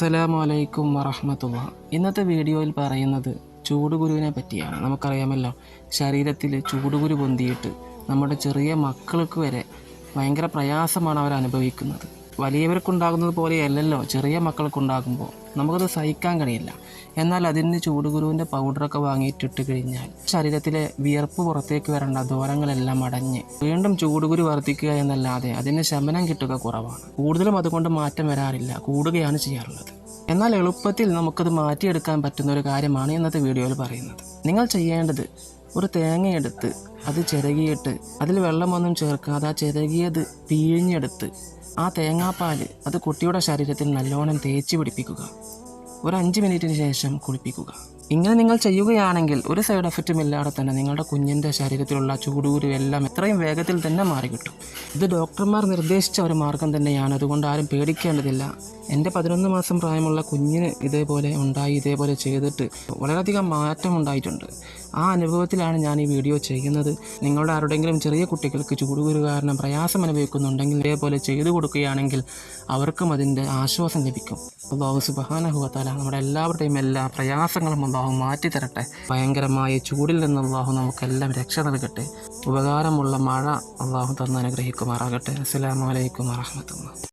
അസ്സലാമു അലൈക്കും വറഹമത്തുള്ള. ഇന്നത്തെ വീഡിയോയിൽ പറയുന്നത് ചൂടുകുരുവിനെ പറ്റിയാണ്. നമുക്കറിയാമല്ലോ ശരീരത്തിൽ ചൂടുകുരു പൊന്തിയിട്ട് നമ്മുടെ ചെറിയ മക്കൾക്ക് വരെ ഭയങ്കര പ്രയാസമാണ് അവർ അനുഭവിക്കുന്നത് വലിയവർക്കുണ്ടാകുന്നത് പോലെയല്ലല്ലോ ചെറിയ മക്കൾക്കുണ്ടാകുമ്പോൾ. നമുക്കത് സഹിക്കാൻ കഴിയില്ല. എന്നാൽ അതിന് ചൂടുകുരുവിന്റെ പൗഡറൊക്കെ വാങ്ങിയിട്ടിട്ട് കഴിഞ്ഞാൽ ശരീരത്തിലെ വിയർപ്പ് പുറത്തേക്ക് വരേണ്ട ദൂരങ്ങളെല്ലാം അടഞ്ഞ് വീണ്ടും ചൂടുകുരു വർദ്ധിക്കുക എന്നല്ലാതെ അതിന് ശമനം കിട്ടുക കുറവാണ്. കൂടുതലും അതുകൊണ്ട് മാറ്റം വരാറില്ല. കൂടുകയാണ് ചെയ്യാറുള്ളത്. എന്നാൽ എളുപ്പത്തിൽ നമുക്കത് മാറ്റിയെടുക്കാൻ പറ്റുന്ന ഒരു കാര്യമാണ് ഇന്നത്തെ വീഡിയോയിൽ പറയുന്നത്. നിങ്ങൾ ചെയ്യേണ്ടത് ഒരു തേങ്ങയെടുത്ത് അത് ചിരകിയിട്ട് അതിൽ വെള്ളമൊന്നും ചേർക്കാതെ ആ ചിരകിയത് പിഴിഞ്ഞെടുത്ത് ആ തേങ്ങാപ്പാൽ അത് കുട്ടിയുടെ ശരീരത്തിൽ നല്ലോണം തേച്ച് പിടിപ്പിക്കുക. ഒരു അഞ്ച് മിനിറ്റിന് ശേഷം കുളിപ്പിക്കുക. ഇങ്ങനെ നിങ്ങൾ ചെയ്യുകയാണെങ്കിൽ ഒരു സൈഡ് എഫക്റ്റും ഇല്ലാതെ തന്നെ നിങ്ങളുടെ കുഞ്ഞിന്റെ ശരീരത്തിലുള്ള ചൂടൂരും എല്ലാം എത്രയും വേഗത്തിൽ തന്നെ മാറി കിട്ടും ഇത് ഡോക്ടർമാർ നിർദ്ദേശിച്ച ഒരു മാർഗം തന്നെയാണ്. അതുകൊണ്ട് ആരും പേടിക്കേണ്ടതില്ല. എന്റെ പതിനൊന്ന് മാസം പ്രായമുള്ള കുഞ്ഞിന് ഇതേപോലെ ഉണ്ടായി ഇതേപോലെ ചെയ്തിട്ട് വളരെയധികം മാറ്റം ഉണ്ടായിട്ടുണ്ട് ആ അനുഭവത്തിലാണ് ഞാൻ ഈ വീഡിയോ ചെയ്യുന്നത്. നിങ്ങളുടെ ആരുടെങ്കിലും ചെറിയ കുട്ടികൾക്ക് ചൂടുകുരു കാരണം പ്രയാസം അനുഭവിക്കുന്നുണ്ടെങ്കിൽ ഇതേപോലെ ചെയ്തു കൊടുക്കുകയാണെങ്കിൽ അവർക്കും അതിന്റെ ആശ്വാസം ലഭിക്കും. അള്ളാഹു സുബാനഹുവത്താല നമ്മുടെ എല്ലാവരുടെയും എല്ലാ പ്രയാസങ്ങളും അള്ളാഹു മാറ്റി തരട്ടെ ഭയങ്കരമായ ചൂടിൽ നിന്ന് അള്ളാഹു നമുക്കെല്ലാം രക്ഷ നൽകട്ടെ. ഉപകാരമുള്ള മഴ അള്ളാഹു തന്ന് അനുഗ്രഹിക്കുമാറാകട്ടെ. അസ്സലാമു അലൈക്കും വറഹമത്തുള്ള